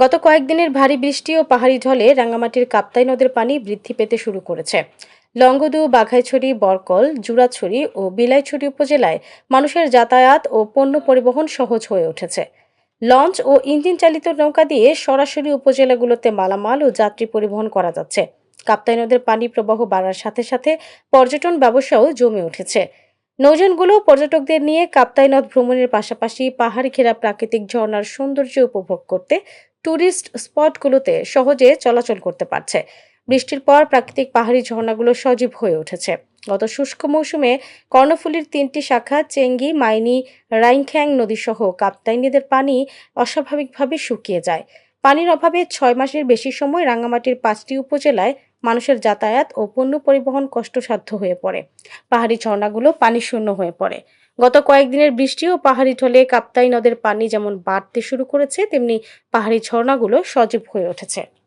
গত কয়েকদিনের ভারী বৃষ্টি ও পাহাড়ি ঢলে রাঙ্গামাটির কাপ্তাই নদের পানি বৃদ্ধি পেতে শুরু করেছে। লঙ্গদু বাঘাইছড়ি, বরকল, জুরাছড়ি ও বিলাইছড়ি উপজেলায় মানুষের যাতায়াত ও পণ্য পরিবহন সহজ হয়ে উঠেছে। লঞ্চ ও ইঞ্জিন চালিত নৌকা দিয়ে সরাসরি উপজেলাগুলোতে মালামাল ও যাত্রী পরিবহন করা যাচ্ছে। কাপ্তাই নদের পানি প্রবাহ বাড়ার সাথে সাথে পর্যটন ব্যবসাও জমে উঠেছে। নৌযানগুলো পর্যটকদের নিয়ে কাপ্তাই নদ ভ্রমণের পাশাপাশি পাহাড় ঘেরা প্রাকৃতিক ঝর্ণার সৌন্দর্য উপভোগ করতে ট্যুরিস্ট স্পটগুলোতে সহজে চলাচল করতে পারছে। বৃষ্টির পর প্রাকৃতিক পাহাড়ি ঝর্ণাগুলো সজীব হয়ে উঠেছে। গত শুষ্ক মৌসুমে কর্ণফুলীর তিনটি শাখা চেঙ্গি, মাইনি রাইনখ্যাং নদীসহ কাপ্তাই নদের পানি অস্বাভাবিকভাবে শুকিয়ে যায়। পানির অভাবে ছয় মাসের বেশি সময় রাঙ্গামাটির পাঁচটি উপজেলায় মানুষের যাতায়াত ও পণ্য পরিবহন কষ্টসাধ্য হয়ে পড়ে। পাহাড়ি ঝর্ণাগুলো পানি শূন্য হয়ে পড়ে। গত কয়েকদিনের বৃষ্টি ও পাহাড়ি ঢলে কাপ্তাই নদের পানি যেমন বাড়তে শুরু করেছে, তেমনি পাহাড়ি ঝর্ণাগুলো সজীব হয়ে উঠেছে।